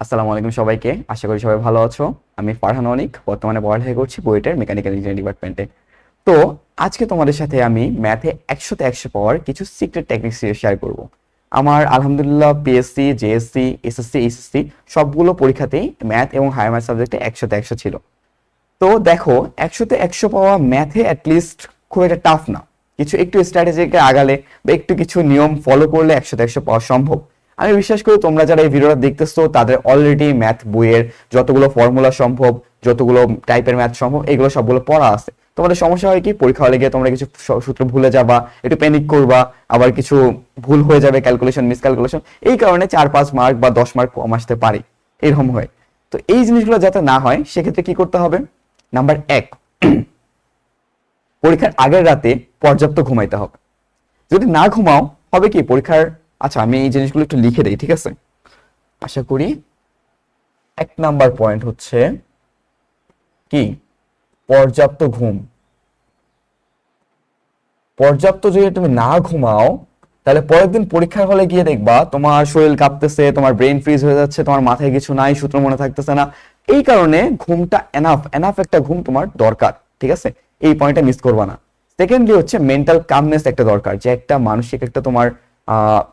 আসসালামু আলাইকুম সবাইকে। আশা করি সবাই ভালো আছো। আমি ফারহান অনিক, বর্তমানে পড়ালেখা করছি বুয়েটের মেকানিক্যাল ইঞ্জিনিয়ারিং ডিপার্টমেন্টে। তো, আজকে তোমাদের সাথে আমি ম্যাথে একশোতে একশো পাওয়ার কিছু সিক্রেট টেকনিক্স শেয়ার করব। আমার আলহামদুলিল্লাহ পিএসসি জেএসসি এসএসসি এসএসসি সবগুলো পরীক্ষাতেই ম্যাথ এবং হায়ার ম্যাথ সাবজেক্টে একশোতে একশো ছিল। তো দেখো, একশোতে একশো পাওয়া ম্যাথে অ্যাটলিস্ট খুব একটা টাফ না। কিছু একটু স্ট্র্যাটেজিকে আগালে বা একটু কিছু নিয়ম ফলো করলে একশোতে একশো পাওয়া সম্ভব। আমি বিশ্বাস করি তোমরা যারা এই ভিডিওটা দেখতেছো, তাদের অলরেডি ম্যাথ বইয়ের যতগুলো ফর্মুলা সম্ভব, যতগুলো টাইপের ম্যাথ সম্ভব, এগুলো সবগুলো পড়া আছে। তোমাদের সমস্যা হয় কি? পরীক্ষা হলে গিয়ে তোমরা কিছু সূত্র ভুলে যাবা, একটু প্যানিক করবা, আবার কিছু ভুল হয়ে যাবে ক্যালকুলেশন মিসক্যালকুলেশন এই কারণে চার, পাঁচ মার্ক বা দশ মার্ক কম আসতে পারে। এরকম হয়। তো এই জিনিসগুলো যাতে না হয়, সেক্ষেত্রে কি করতে হবে? নাম্বার এক, পরীক্ষার আগের রাতে পর্যাপ্ত ঘুমাইতে হবে। যদি না ঘুমাও, হবে কি? পরীক্ষার আচ্ছা আমি এই জিনিসগুলো একটু লিখে দিই, ঠিক আছে? আশা করি এক নাম্বার পয়েন্ট হচ্ছে কি? পর্যাপ্ত ঘুম। পর্যাপ্ত যদি তুমি না ঘুমাও, তাহলে পরের দিন পরীক্ষার হলে গিয়ে দেখবা তোমার শরীর কাঁপতেছে, তোমার ব্রেন ফ্রিজ হয়ে যাচ্ছে, তোমার মাথায় কিছু নাই, সূত্র মনে থাকতেছে না। এই কারণে ঘুমটা এনাফ এনাফ একটা ঘুম তোমার দরকার, ঠিক আছে? এই পয়েন্টটা মিস করবা না। সেকেন্ডলি হচ্ছে মেন্টাল কামনেস একটা দরকার, যে একটা মানসিক একটা তোমার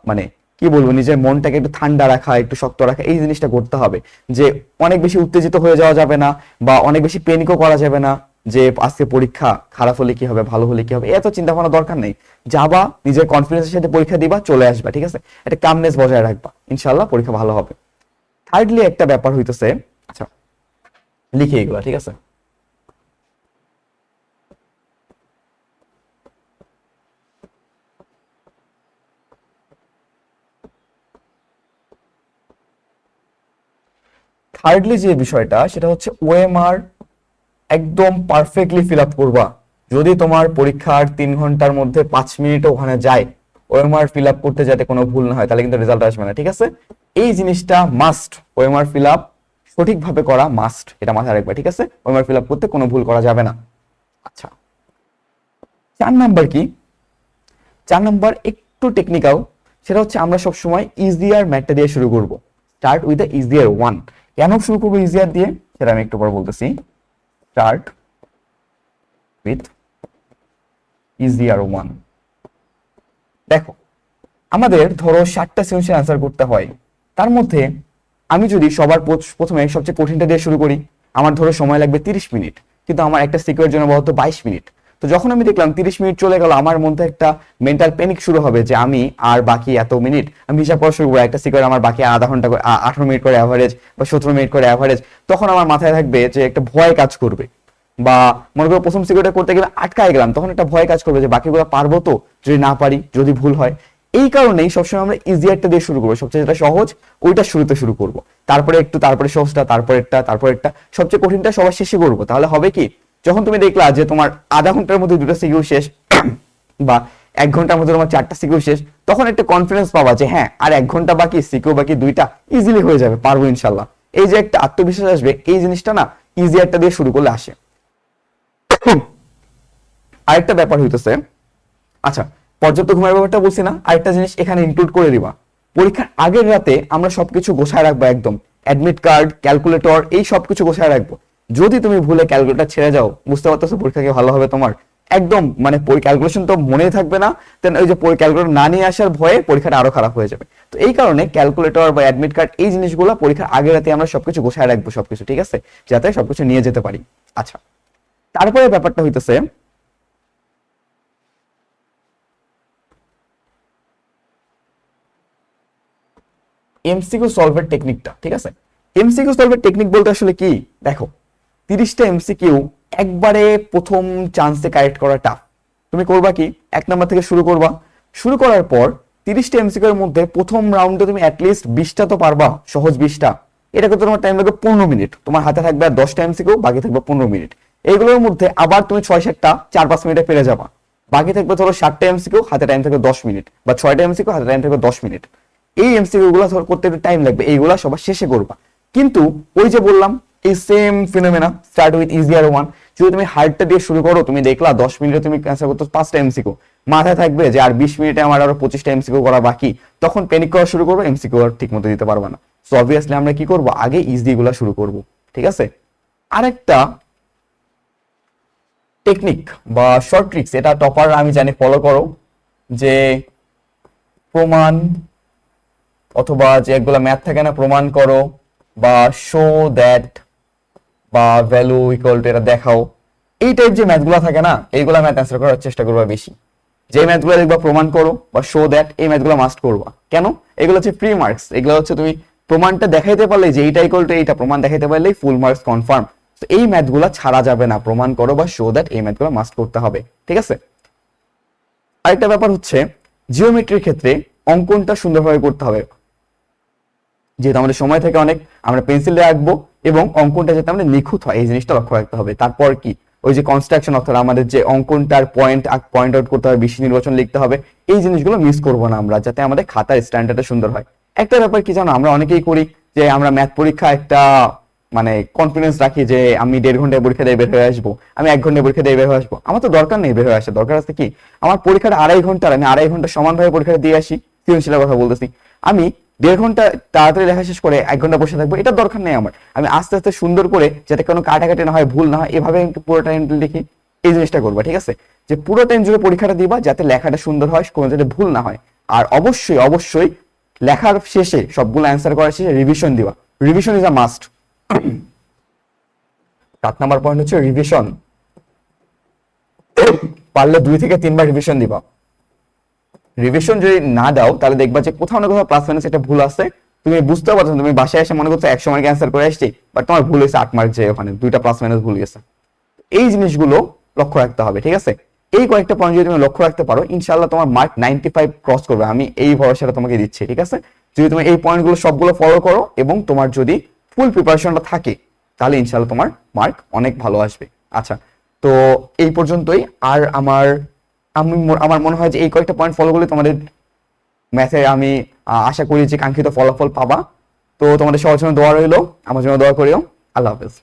মানে কি বলব, নিজের মনটাকে একটু ঠান্ডা রাখা, একটু শক্ত রাখা, এই জিনিসটা করতে হবে। যে অনেক বেশি উত্তেজিত হয়ে যাওয়া যাবে না বা অনেক বেশি পেনিকও করা যাবে না যে আজকে পরীক্ষা খারাপ হলে কি হবে, ভালো হলে কি হবে, এত চিন্তা ভাবনা দরকার নেই। যাবা, নিজের কনফিডেন্সের সাথে পরীক্ষা দিবা, চলে আসবা, ঠিক আছে? একটা কামনেস বজায় রাখবা। ইনশাল্লাহ পরীক্ষা ভালো হবে। থার্ডলি একটা ব্যাপার হইতেছে আচ্ছা লিখে এগুলা, ঠিক আছে? থার্ডলি যে বিষয়টা, সেটা হচ্ছে ওএমআর একদম পারফেক্টলি ফিল আপ করবা। যদি তোমার পরীক্ষার তিন ঘণ্টার মধ্যে পাঁচ মিনিটও ওখানে যায় ওএমআর ফিল আপ করতে যাতে কোনো ভুল না হয়, তাহলে কিন্তু রেজাল্ট আসবে না, ঠিক আছে? এই জিনিসটা মাস্ট ওএমআর ফিল আপ সঠিকভাবে করা মাস্ট এটা মাথায় রাখবে, ঠিক আছে? ওএমআর ফিল আপ করতে কোনো ভুল করা যাবে না। আচ্ছা। চার নাম্বার কি? চার নাম্বার একটু টেকনিক্যাল সেটা হচ্ছে আমরা সবসময় ইজিয়ার ম্যাটটা দিয়ে শুরু করব। Start with the easier one কেন শুরু করব ইজিয়ার দিয়ে? সেটা আমি একটু পর বলতেছি। স্টার্ট উইথ ইজিয়ার ওয়ান দেখো, আমাদের ধরো ষাটটা সেকশন অ্যান্সার করতে হয়। তার মধ্যে আমি যদি সবার প্রথমে সবচেয়ে কঠিনটা দিয়ে শুরু করি, আমার ধরো সময় লাগবে তিরিশ মিনিট, কিন্তু আমার একটা সিকিউর জন্য বলতো বাইশ মিনিট। তো যখন আমি দেখলাম তিরিশ মিনিট চলে গেল, আমার মধ্যে একটা মেন্টাল প্যানিক শুরু হবে যে আমি আর বাকি এত মিনিট আমি হিসাব করা শুরু করব, একটা সিকিউর আমার বাকি আধা ঘণ্টা করে আঠারো মিনিট করে অ্যাভারেজ বা সতেরো মিনিট করে অ্যাভারেজ তখন আমার মাথায় থাকবে যে একটা ভয় কাজ করবে। বা মনে করো প্রথম সিকিউরিটি করতে গেলে আটকায় গেলাম, তখন একটা ভয় কাজ করবে যে বাকিগুলো পারব তো, যদি না পারি, যদি ভুল হয়। এই কারণেই সবসময় আমরা ইজিয়ারটা দিয়ে শুরু করব, সবচেয়ে যেটা সহজ ওইটা শুরুতে শুরু করব। তারপরে একটু, তারপরে সহজটা, তারপরেরটা তারপরেরটা, সবচেয়ে কঠিনটা সবার শেষে করব। তাহলে হবে কি? যখন তুমি দেখলা যে তোমার আধা ঘণ্টার মধ্যে দুটো সিকিউ শেষ, বা এক ঘণ্টার মধ্যে তোমার চারটা সিকিউ শেষ, তখন একটা কনফিডেন্স পাবা যে হ্যাঁ আর এক ঘণ্টা বাকি সিকিউ বাকি দুইটা ইজিলি হয়ে যাবে, পারব ইনশাল্লাহ। এই যে একটা আত্মবিশ্বাস আসবে, এই জিনিসটা না ইজিয়ারটা দিয়ে শুরু করলে আসে। আরেকটা ব্যাপার হইতেছে আচ্ছা পর্যাপ্ত ঘুমের ব্যাপারটা বলছি না, আরেকটা জিনিস এখানে ইনক্লুড করে দিবা। পরীক্ষার আগের রাতে আমরা সবকিছু গোছায় রাখব একদম অ্যাডমিট কার্ড ক্যালকুলেটর এই সবকিছু গোছায় রাখব। যদি তুমি ভুলে ক্যালকুলেটর ছেড়ে যাও, বুঝতে পারতেছো পরীক্ষা কি ভালো হবে তোমার? একদম মানে ক্যালকুলেশন তো মনেই থাকবে না দেন ওই যে ক্যালকুলেটর না নিয়ে আসার ভয়ে পরীক্ষাটা আরও খারাপ হয়ে যাবে। তো এই কারণে ক্যালকুলেটর বা অ্যাডমিট কার্ড এই জিনিসগুলো পরীক্ষার আগের রাতে আমরা সবকিছু গোছায় রাখব সবকিছু, ঠিক আছে? যাতে সবকিছু নিয়ে যেতে পারি। আচ্ছা তারপরে ব্যাপারটা হইতেছে এমসিকিউ সলভের টেকনিকটা ঠিক আছে? এমসিকিউ সলভের টেকনিক বলতে আসলে কি? দেখো তিরিশটা এমসিকিউ একবারে প্রথম চান্সে কারেক্ট করা টাফ তুমি করবা কি? এক নাম্বার থেকে শুরু করবা। শুরু করার পর তিরিশটা এমসিকিউ এর মধ্যে প্রথম রাউন্ডে তুমি অ্যাটলিস্ট বিশটা তো পারবা, সহজ বিশটা। এটা করতে তোমার টাইম লাগবে পনেরো মিনিট। তোমার হাতে থাকবে আর দশটা এমসিকিউ বাকি থাকবে পনেরো মিনিট। এইগুলোর মধ্যে আবার তুমি ছয় সাতটা চার পাঁচ মিনিটে পেরে যাবা। বাকি থাকবে ধরো সাতটা এমসিকিউ হাতে টাইম থাকবে দশ মিনিট। বা ছয়টা এমসিকিউ হাতে টাইম থাকবে দশ মিনিট। এই এমসিকিউ গুলো করতে একটু টাইম লাগবে, এইগুলা সবার শেষে করবা। কিন্তু ওই যে বললাম এই same phenomena start with easier one যদি তুমি হার্ডটা দিয়ে শুরু করো, তুমি দেখলা দশ মিনিটে তুমি ক্যান্সার করতে পাঁচটা এমসিকিউ মাথায় থাকবে যে আর বিশ মিনিটে আমার আরও পঁচিশটা এমসিকিউ করা বাকি। তখন প্যানিক করা শুরু করবে এমসিকিউ আর ঠিক মতো দিতে পারবে না। সো অবভিয়াসলি আমরা কি করব? আগে ইজগুলা শুরু করব। ঠিক আছে? আরেকটা টেকনিক বা শর্ট ট্রিক্স এটা টপার আমি জানি ফলো করো। যে প্রমাণ অথবা যে একগুলা ম্যাথ থাকে না, প্রমাণ করো বা শো দ্যাট বা ভ্যালু ইকুয়াল টু এটা দেখাও। এই টাইপ যে ম্যাথগুলো থাকে না, এইগুলা ম্যাথ অ্যান্সার করার চেষ্টা করবা বেশি। যে ম্যাথগুলো দেখবা প্রমাণ করো বা শো দ্যাট এই ম্যাথগুলো মাস্ট করবা। কেন? এগুলো হচ্ছে প্রি মার্কস এগুলো হচ্ছে তুমি প্রমাণটা দেখাইতে পারলে যে এইটা ইকুয়াল টু এইটা প্রমাণ দেখাইতে পারলেই ফুল মার্কস কনফার্ম তো এই ম্যাথগুলো ছাড়া যাবে না। প্রমাণ করো বা শো দ্যাট এই ম্যাথগুলো মাস্ট করতে হবে। ঠিক আছে? আরেকটা ব্যাপার হচ্ছে জিওমেট্রির ক্ষেত্রে অঙ্কনটা সুন্দরভাবে করতে হবে। যেহেতু আমাদের সময় থেকে অনেক, আমরা পেন্সিল দিয়ে আঁকবো। এবং অঙ্কনটা যাতে আমাদের নিখুঁত হয়, এই জিনিসটা লক্ষ্য রাখতে হবে। তারপর কি? ওই যে কনস্ট্রাকশন অর্থাৎ আমাদের যে অঙ্কনটার পয়েন্ট পয়েন্ট আউট করতে হবে, বেশি নির্বাচন লিখতে হবে, এই জিনিসগুলো মিস করব না আমরা, যাতে আমাদের খাতার স্ট্যান্ডার্ডটা সুন্দর হয়। একটা ব্যাপার কি জানো? আমরা অনেকেই করি যে আমরা ম্যাথ পরীক্ষা একটা মানে কনফিডেন্স রাখি যে আমি দেড় ঘন্টায় পরীক্ষা দিয়ে বের হয়ে আসব, আমি এক ঘন্টায় পরীক্ষা দিয়ে বের হয়ে আসব। আমার তো দরকার নেই বের হয়ে আসা দরকার আছে কি? আমার পরীক্ষাটা আড়াই ঘণ্টার, আমি আড়াই ঘণ্টা সমানভাবে পরীক্ষাটা দিয়ে আসি। সৃজনশীলের কথা বলতেছি। আমি দেড় ঘণ্টা তাড়াতাড়ি লেখা শেষ করে এক ঘণ্টা বসে থাকব, এটা দরকার নেই আমার। আমি আস্তে আস্তে সুন্দর করে যাতে কোনো কাটাকাটি না হয়, ভুল না হয়, এভাবে পুরো টাইম লিখি এই জিনিসটা করবা, ঠিক আছে? যে পুরো টাইম জুড়ে পরীক্ষাটা দিবা যাতে লেখাটা সুন্দর হয়, কোনো যাতে ভুল না হয়। আর অবশ্যই অবশ্যই লেখার শেষে সবগুলো অ্যান্সার করার শেষে রিভিশন দিবা। রিভিশন ইজ আ মাস্ট সাত নাম্বার পয়েন্ট হচ্ছে রিভিশন পারলে দুই থেকে তিনবার রিভিশন দিবা। রিভিশন যদি না দাও, তাহলে দেখবা যে কোথাও না কোথাও প্লাস মাইনাস একটা ভুল আছে। তুমি বুঝতে পারছ তুমি বাসায় এসে মনে করছ একশো মার্ক অ্যান্সার করে আসছি বাট তোমার ভুল হয়েছে আট মার্ক যে ওখানে, দুইটা প্লাস মাইনাস ভুল গেছে। এই জিনিসগুলো লক্ষ্য রাখতে হবে, ঠিক আছে? এই কয়েকটা পয়েন্ট যদি তুমি লক্ষ্য রাখতে পারো ইনশাল্লাহ তোমার মার্ক নাইনটি ফাইভ ক্রস করবে। আমি এই ভরসাটা তোমাকে দিচ্ছি, ঠিক আছে? যদি তুমি এই পয়েন্টগুলো সবগুলো ফলো করো এবং তোমার যদি ফুল প্রিপারেশনটা থাকে, তাহলে ইনশাল্লাহ তোমার মার্ক অনেক ভালো আসবে। আচ্ছা তো এই পর্যন্তই। আর আমার আমি আমার মনে হয় যে এই কয়েকটা পয়েন্ট ফলো করলে তোমাদের ম্যাথে আমি আশা করি যে কাঙ্ক্ষিত ফলাফল পাবা। তো তোমাদের সবার জন্য দোয়া রইল। আমার জন্য দোয়া করিও। আল্লাহ হাফেজ।